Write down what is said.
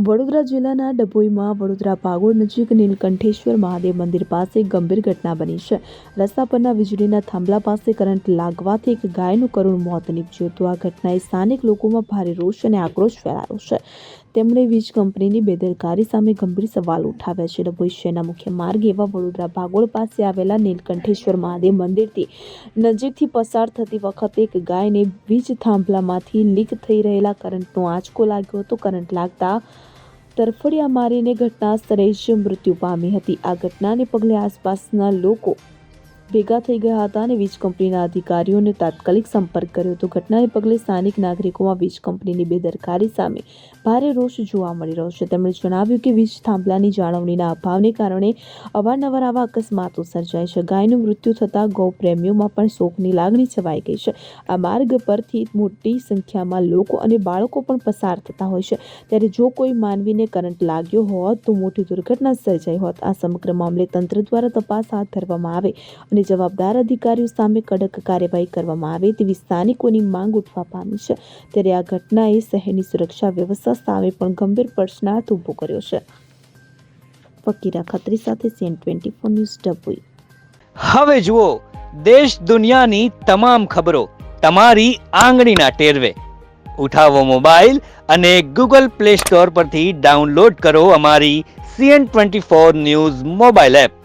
વડોદરા જિલ્લાના ડભોઈમાં વડોદરા ભાગોળ નજીક નીલકંઠેશ્વર મહાદેવ મંદિર પાસે ગંભીર ઘટના બની છે. રસ્તા પરના વીજળીના થાંભલા પાસે કરંટ લાગવાથી એક ગાયનું કરુણ મોત નીપજ્યું હતું. આ ઘટનાએ સ્થાનિક લોકોમાં ભારે રોષ અને આક્રોશ ફેલાયો છે. તેમણે વીજ કંપનીની બેદરકારી સામે ગંભીર સવાલ ઉઠાવ્યા છે. ડભોઈ શહેરના મુખ્ય માર્ગ એવા વડોદરા ભાગોળ પાસે આવેલા નીલકંઠેશ્વર મહાદેવ મંદિરથી નજીકથી પસાર થતી વખતે એક ગાયને વીજ થાંભલામાંથી લીક થઈ રહેલા કરંટનો આંચકો લાગ્યો હતો. કરંટ લાગતા તરફડિયા મારીને ઘટના સ્થળે જ મૃત્યુ પામી હતી. આ ઘટનાને પગલે આસપાસના લોકો ભેગા થઈ ગયા હતા અને વીજ કંપનીના અધિકારીઓને તાત્કાલિક સંપર્ક કર્યો હતો. ઘટનાને પગલે સ્થાનિક નાગરિકોમાં વીજ કંપનીની બેદરકારી સામે ભારે રોષ જોવા મળી રહ્યો છે. તેમણે જણાવ્યું કે વીજ થાંભલાની જાળવણીના અભાવને કારણે અવારનવાર આવા અકસ્માતો સર્જાય છે. ગાયનું મૃત્યુ થતાં ગૌ પ્રેમીઓમાં પણ શોકની લાગણી છવાઈ ગઈ છે. આ માર્ગ પરથી મોટી સંખ્યામાં લોકો અને બાળકો પણ પસાર થતા હોય છે. ત્યારે જો કોઈ માનવીને કરંટ લાગ્યો હોત તો મોટી દુર્ઘટના સર્જાઈ હોત. આ સમગ્ર મામલે તંત્ર દ્વારા તપાસ હાથ ધરવામાં આવે અને જવાબદાર અધિકારીઓ સામે કડક કાર્યવાહી કરવામાં આવે તેવી સ્થાનિકોની માંગ ઉઠવા પામી છે. ત્યારે આ ઘટનાએ શહેરની સુરક્ષા વ્યવસ્થા સામે પણ ગંભીર પ્રશ્નાર્થ ઊભો કર્યો છે. ફકીરા ખત્રી સાથે CN twenty four news Dabhoi. હવે જુઓ, દેશ દુનિયાની તમામ ખબરો તમારી આંગળીના ટેરવે. ઉઠાવો મોબાઈલ અને ગૂગલ પ્લે સ્ટોર પરથી ડાઉનલોડ કરો અમારી CN twenty four news mobile app.